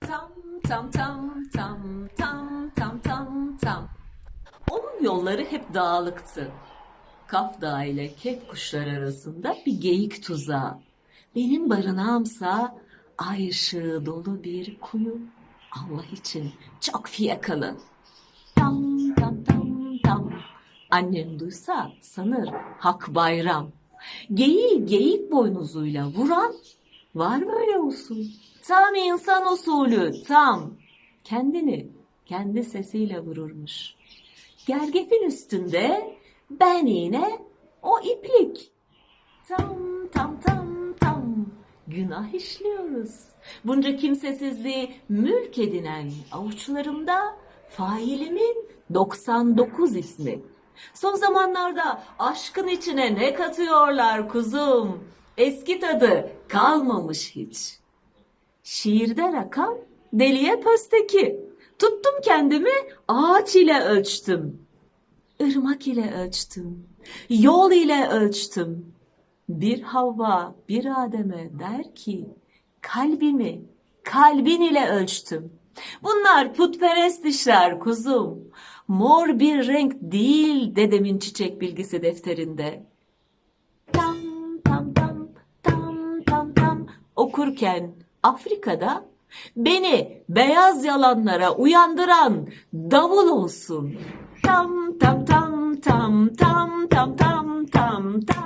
Tam tam tam tam tam tam tam tam. Onun yolları hep dağlıktı. Kaf Dağı ile kef kuşlar arasında bir geyik tuzağı. Benim barınağımsa ay ışığı dolu bir kuyu. Allah için çok fiyakalı. Tam tam tam tam. Annem duysa sanır hak bayram. Geyiği geyik boynuzuyla vuran var böyle usul. Tam insan usulü tam. Kendini kendi sesiyle vururmuş. Gergefin üstünde ben yine o iplik. Tam tam tam tam günah işliyoruz. Bunca kimsesizliği mülk edinen avuçlarımda failimin 99 ismi. Son zamanlarda aşkın içine ne katıyorlar kuzum? Eski tadı kalmamış hiç. Şiirde rakam deliye pösteki. Tuttum kendimi ağaç ile ölçtüm. Irmak ile ölçtüm. Yol ile ölçtüm. Bir Havva bir Adem'e der ki kalbimi kalbin ile ölçtüm. Bunlar putperest işler kuzum. Mor bir renk değil dedemin çiçek bilgisi defterinde. Tam tam tam okurken Afrika'da beni beyaz yalanlara uyandıran davul olsun. Tam tam tam tam tam tam tam tam tam